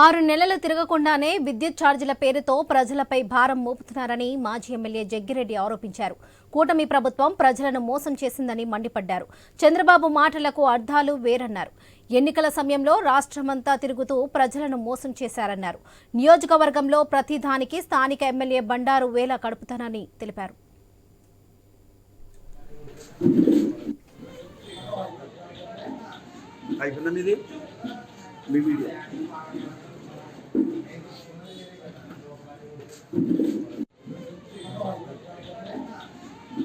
ఆరు నెలలు తిరగకుండానే విద్యుత్ ఛార్జీల పేరుతో ప్రజలపై భారం మోపుతున్నారని మాజీ ఎమ్మెల్యే జగ్గిరెడ్డి ఆరోపించారు. కూటమి ప్రభుత్వం ప్రజలను మోసం చేసిందని మండిపడ్డారు. చంద్రబాబు మాటలకు అర్థాలు వేరన్నారు. ఎన్నికల సమయంలో రాష్ట్రమంతా తిరుగుతూ ప్రజలను మోసం చేశారన్నారు. నియోజకవర్గంలో ప్రతిదానికి స్థానిక ఎమ్మెల్యే బండారు వేల కడుపుతానని తెలిపారు. అయిపోయిందండి ఇది మీ వీడియో.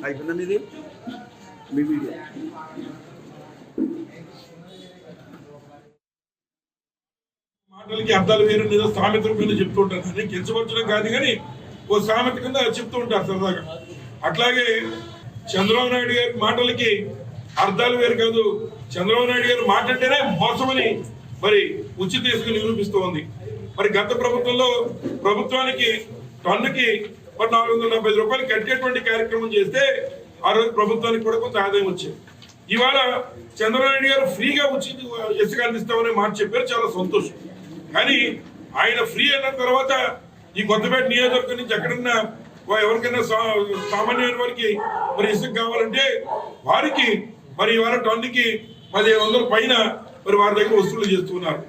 అయిపోయిందండి ఇది మీ వీడియో. మాటలకి అర్థాలు వేరు ఏదో సామెతల మీద చెప్తూ ఉంటారు. నేను కించపరచడం కాదు కానీ ఓ సామెత కింద చెప్తూ ఉంటారు సరదాగా. అట్లాగే చంద్రబాబు నాయుడు గారి మాటలకి అర్థాలు వేరు కాదు. చంద్రబాబు నాయుడు గారు మాట్లాడితేనే మోసమని మరి ఉచిత ఇసుక నిరూపిస్తోంది. మరి గత ప్రభుత్వంలో ప్రభుత్వానికి టన్నుకి మరి నాలుగు వందల నలభై రూపాయలు కట్టేటువంటి కార్యక్రమం చేస్తే ఆ రోజు ప్రభుత్వానికి కూడా కొంత ఆదాయం వచ్చింది. ఇవాళ చంద్రబాబు గారు ఫ్రీగా ఉచిత ఇసుక అందిస్తామనే మాట చెప్పారు చాలా సంతోషం. కానీ ఆయన ఫ్రీ అయిన తర్వాత ఈ కొత్తపేట నియోజకవర్గం నుంచి ఎక్కడన్నా ఎవరికైనా సా- సామాన్యమైన వారికి మరి ఇసుక కావాలంటే వారికి మరి ఇవాళ టన్నుకి పదిహేను వందల పైన మరి వారి దగ్గర వసూలు చేస్తున్నారు.